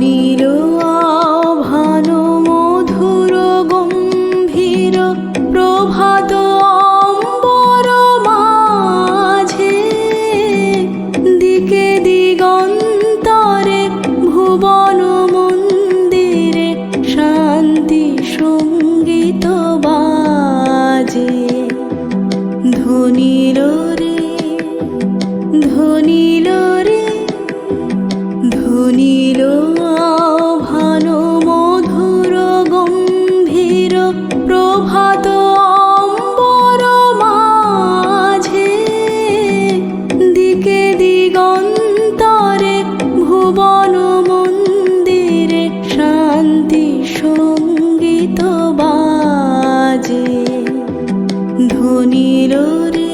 নীল আভান মধুর গম্ভীর প্রভাত অম্বর মাঝে। দিকে দিগন্তরে ভুবন মন্দিরে শান্তি সংগীত বাজে। ধ্বনির নীলরে